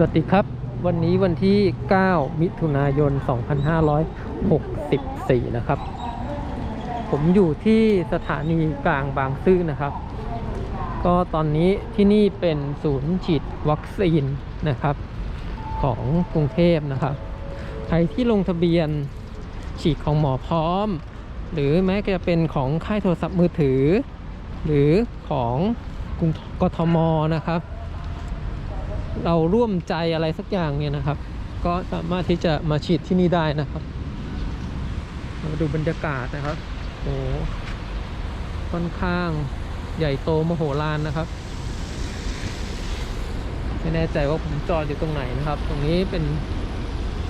สวัสดีครับ วันนี้วันที่ 9 มิถุนายน 2564 นะครับ ผมอยู่ที่สถานีกลางบางซื่อนะครับ ก็ตอนนี้ที่นี่เป็นศูนย์ฉีดวัคซีนนะครับ ของกรุงเทพนะครับ ใครที่ลงทะเบียนฉีดของหมอพร้อม หรือแม้จะเป็นของค่ายโทรศัพท์มือถือ หรือของกรุงกทมนะครับ เราร่วมใจอะไรสักอย่างเนี่ยนะครับ ก็สามารถที่จะมาฉีดที่นี่ได้นะครับมาดูบรรยากาศนะครับโอ้ค่อนข้างใหญ่โตมโหฬารนะครับ ไม่แน่ใจว่าผมจอดอยู่ตรงไหนนะครับ ตรงนี้เป็น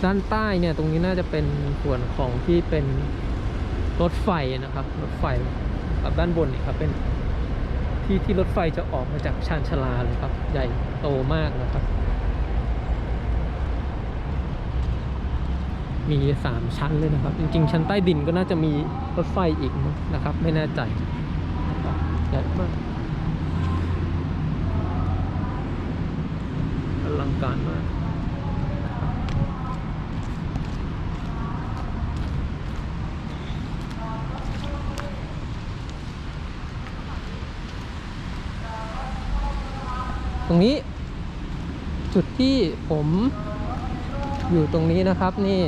ด้านใต้เนี่ย ตรงนี้น่าจะเป็นส่วนของที่เป็นรถไฟนะครับ รถไฟกับด้านบนนี่ครับเป็น ที่ที่รถไฟจะออกมาจากชานชาลาเลยครับ ใหญ่โตมากนะครับ มีสามชั้นเลยนะครับ จริงๆ ชั้นใต้ดินก็น่าจะมีรถไฟอีกนะครับ ไม่แน่ใจใหญ่มากอลังการมาก ตรงนี้ จุดที่ผมอยู่ตรงนี้นะครับนี่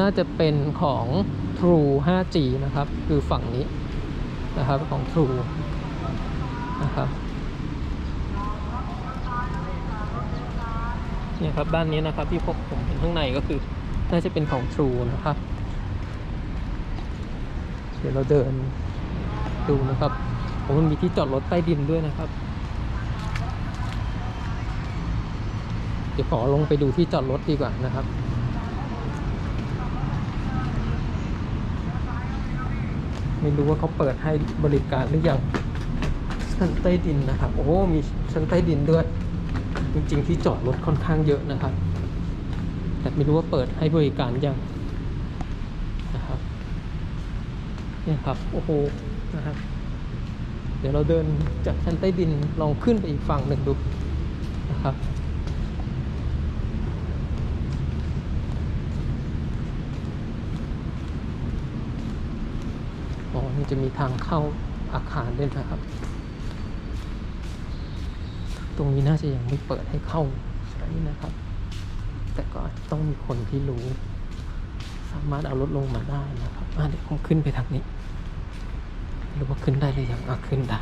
น่าจะเป็นของ True 5G นะครับ คือฝั่งนี้นะครับของ True นะครับเนี่ยครับด้านนี้นะครับที่พบผมเห็นข้างในก็คือน่าจะเป็นของ True นะครับ เดี๋ยวเราเดินดูนะครับผมมันมีที่จอดรถใต้ดินด้วยนะครับ เดี๋ยวขอลงไปดูที่จอดรถดีกว่านะครับไม่รู้ว่าเขาเปิดให้บริการหรือยังชั้นใต้ดินนะครับ โอ้มีชั้นใต้ดินด้วย จริงๆที่จอดรถค่อนข้างเยอะนะครับ แต่ไม่รู้ว่าเปิดให้บริการยังนะครับเนี่ยครับโอ้โหนะครับเดี๋ยวเราเดินจากชั้นใต้ดินลองขึ้นไปอีกฝั่งหนึ่งดูนะครับ อ๋อ นี่ จะมีทางเข้าอาคารด้วยนะครับ ตรงนี้น่าจะยังไม่เปิดให้เข้าใช้นะครับ แต่ก็ต้องมีคนที่รู้ สามารถเอารถลงมาได้นะครับเดี๋ยวผมขึ้นไปทางนี้ไม่รู้ว่าขึ้นได้หรือยังอะขึ้นได้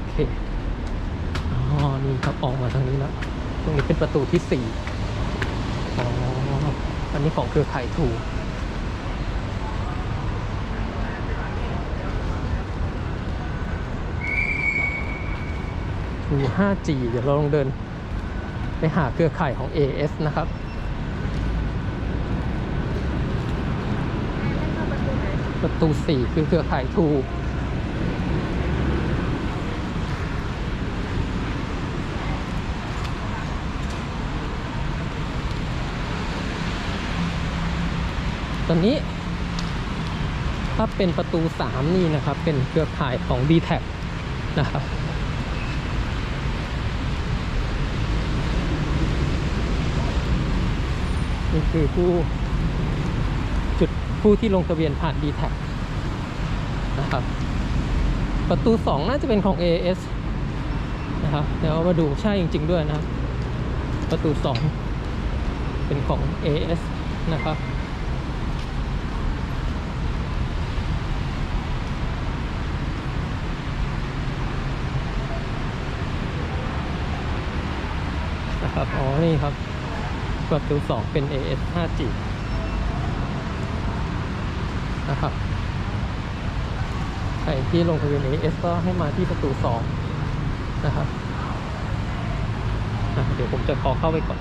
โอเคอ๋อนี่ครับออกมาทางนี้แล้ว ตรงนี้เป็นประตูที่สี่อ๋อ อันนี้ของเครือข่ายถูกถู 5G เดี๋ยวเราลองเดินไปหาเครือข่ายของ AS นะครับประตู 4 คือเครือข่ายถู ตอนนี้ ถ้าเป็นประตู 3 นี่นะครับ เป็นเครือข่ายของ d t แทนะครับนี่คือผู้จุดผู้ที่ลงทะเบียนผ่าน d t แทนะครับ ประตู 2 น่าจะเป็นของ AS นะครับเดี๋ยวมาดูใช่จริง ๆ ด้วยนะครับ ประตู 2 เป็นของ AS นะครับ นะครับ อ๋อ นี่ครับประตูสองเป็น AS 5G นะครับ ใครที่ลงทะเบียน AS ก็ให้มาที่ประตูสองนะครับ เดี๋ยวผมจะขอเข้าไปก่อน